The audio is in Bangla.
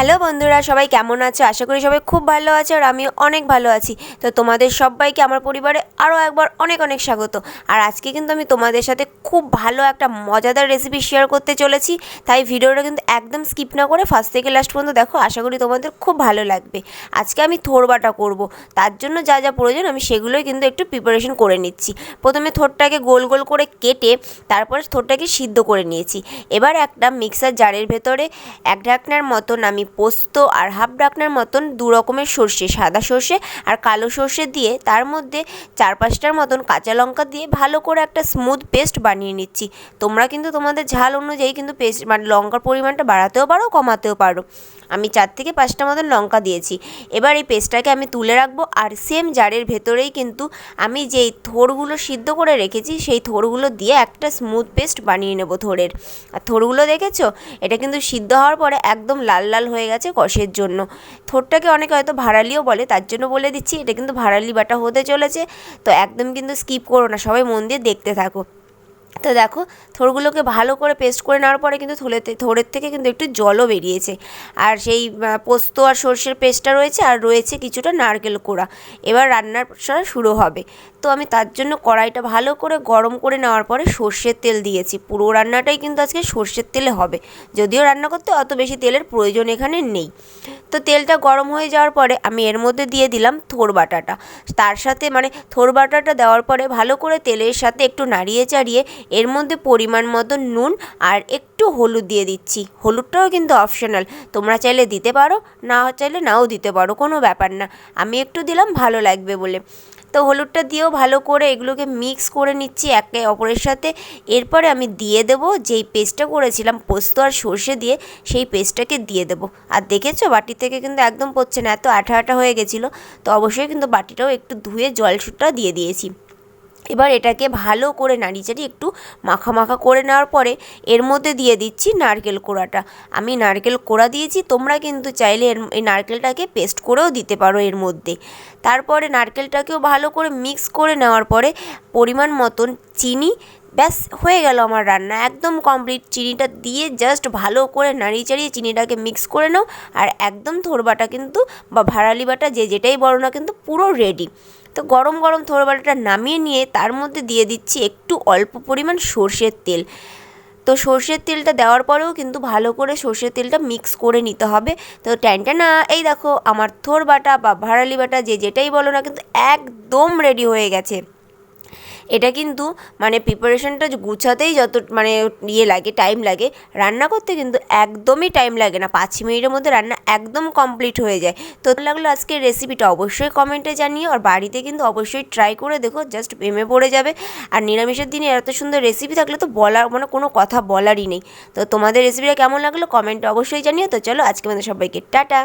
হ্যালো বন্ধুরা, সবাই কেমন আছো? আশা করি সবাই খুব ভালো আছো আর আমিও অনেক ভালো আছি। তো তোমাদের সবাইকে, আমার পরিবারে আরও একবার অনেক অনেক স্বাগত। আর আজকে কিন্তু আমি তোমাদের সাথে খুব ভালো একটা মজাদার রেসিপি শেয়ার করতে চলেছি। তাই ভিডিওটা কিন্তু একদম স্কিপ না করে ফার্স্ট থেকে লাস্ট পর্যন্ত দেখো, আশা করি তোমাদের খুব ভালো লাগবে। আজকে আমি থোর বাটা করব। তার জন্য যা যা প্রয়োজন, আমি সেগুলোই কিন্তু একটু প্রিপারেশন করে নিচ্ছি। প্রথমে থোরটাকে গোল গোল করে কেটে, তারপরে থোরটাকে সিদ্ধ করে নিয়েছি। এবার একটা মিক্সার জারের ভেতরে এক ঢাকনার মতন আমি পোস্ত আর হাফ ডাকনার মতন দু রকমের সর্ষে, সাদা সর্ষে আর কালো সর্ষে দিয়ে তার মধ্যে চার পাঁচটার মতন কাঁচা লঙ্কা দিয়ে ভালো করে একটা স্মুথ পেস্ট বানিয়ে নিচ্ছি। তোমরা কিন্তু তোমাদের ঝাল অনুযায়ী কিন্তু পেস্ট মানে লঙ্কার পরিমাণটা বাড়াতেও পারো, কমাতেও পারো। আমি চার থেকে পাঁচটা মতন লঙ্কা দিয়েছি। এবার এই পেস্টটাকে আমি তুলে রাখব আর সেম জারের ভেতরেই কিন্তু আমি যেই থোরগুলো সিদ্ধ করে রেখেছি, সেই থোরগুলো দিয়ে একটা স্মুথ পেস্ট বানিয়ে নেব থোরের। আর থোরগুলো দেখেছ? এটা কিন্তু সিদ্ধ হওয়ার পরে একদম লাল লাল হয়ে গেছে কষের জন্য। থোরটাকে অনেকে হয়তো ভাড়ালিও বলে, তার জন্য বলে দিচ্ছি, এটা কিন্তু ভাড়ালি বাটা হতে চলেছে। তো একদম কিন্তু স্কিপ করো না, সবাই মন দিয়ে দেখতে থাকো। তো দেখো, থোরগুলোকে ভালো করে পেস্ট করে নেওয়ার পরে কিন্তু থোলেতে থোরের থেকে কিন্তু একটু জলও বেরিয়েছে। আর সেই পোস্ত আর সর্ষের পেস্টটা রয়েছে, আর রয়েছে কিছুটা নারকেল কোড়া। এবার রান্নার শুরু হবে। তো আমি তার জন্য কড়াইটা ভালো করে গরম করে নেওয়ার পরে সর্ষের তেল দিয়েছি। পুরো রান্নাটাই কিন্তু আজকে সর্ষের তেলে হবে। যদিও রান্না করতে অত বেশি তেলের প্রয়োজন এখানে নেই। তো তেলটা গরম হয়ে যাওয়ার পরে আমি এর মধ্যে দিয়ে দিলাম থোর বাটাটা। তার সাথে মানে থোর বাটাটা দেওয়ার পরে ভালো করে তেলের সাথে একটু নাড়িয়ে চাড়িয়ে এর মধ্যে পরিমাণ মতো নুন আর একটু হলুদ দিয়ে দিচ্ছি। হলুদটাও কিন্তু অপশনাল তোমরা চাইলে দিতে পারো, না চাইলে নাও দিতে পারো, কোনো ব্যাপার না। আমি একটু দিলাম, ভালো লাগবে বলে। তো হলুদটা দিয়েও ভালো করে এগুলোকে মিক্স করে নিচ্ছি একে অপরের সাথে। এরপরে আমি দিয়ে দেবো যেই পেস্টটা করেছিলাম, পোস্ত আর সর্ষে দিয়ে, সেই পেস্টটাকে দিয়ে দেবো। আর দেখেছ, বাটি থেকে কিন্তু একদম পড়ছে না, এত আঠা আঠা হয়ে গেছিল। তো অবশ্যই কিন্তু বাটিটাও একটু ধুয়ে জল সুটটা দিয়ে দিয়েছি। এবার এটাকে ভালো করে নাড়ি চাড়ি একটু মাখা মাখা করে নেওয়ার পরে এর মধ্যে দিয়ে দিচ্ছি নারকেল কোড়াটা। আমি নারকেল কোড়া দিয়েছি, তোমরা কিন্তু চাইলে এর, এই নারকেলটাকে পেস্ট করেও দিতে পারো এর মধ্যে। তারপরে নারকেলটাকেও ভালো করে মিক্স করে নেওয়ার পরে পরিমাণ মতন চিনি, ব্যাস, হয়ে গেল আমার রান্না। একদম কমপ্লিট চিনিটা দিয়ে জাস্ট ভালো করে নাড়িয়ে চাড়িয়ে চিনিটাকে মিক্স করে নাও। আর একদম থোরবাটা কিন্তু বা ভাড়ালি বাটা যে যেটাই বলো না কিন্তু পুরো রেডি তো গরম গরম থোর বাটাটা নামিয়ে নিয়ে তার মধ্যে দিয়ে দিচ্ছি একটু অল্প পরিমাণ সর্ষের তেল। তো সর্ষের তেলটা দেওয়ার পরেও কিন্তু ভালো করে সর্ষের তেলটা মিক্স করে নিতে হবে। তো ট্যান্টানা এই দেখো আমার থোর বাটা বা ভাড়ালি বাটা যে যেটাই বলো না কিন্তু একদম রেডি হয়ে গেছে। এটা কিন্তু মানে প্রিপারেশনটা গুছাতেই যত মানে ইয়ে লাগে টাইম লাগে, রান্না করতে কিন্তু একদমই টাইম লাগে না। পাঁচ মিনিটের মধ্যে রান্না একদম কমপ্লিট হয়ে যায়। তো লাগল আজকের রেসিপিটা অবশ্যই কমেন্টে জানিও। আর বাড়িতে কিন্তু অবশ্যই ট্রাই করে দেখো জাস্ট প্রেমে পড়ে যাবে। আর নিরামিষের দিনে এত সুন্দর রেসিপি থাকলে তো বলার মানে কোনো কথা বলারই নেই। তো তোমাদের রেসিপিটা কেমন লাগল কমেন্টে অবশ্যই জানিও। তো চলো আজকে আমাদের সবাইকে টাটা।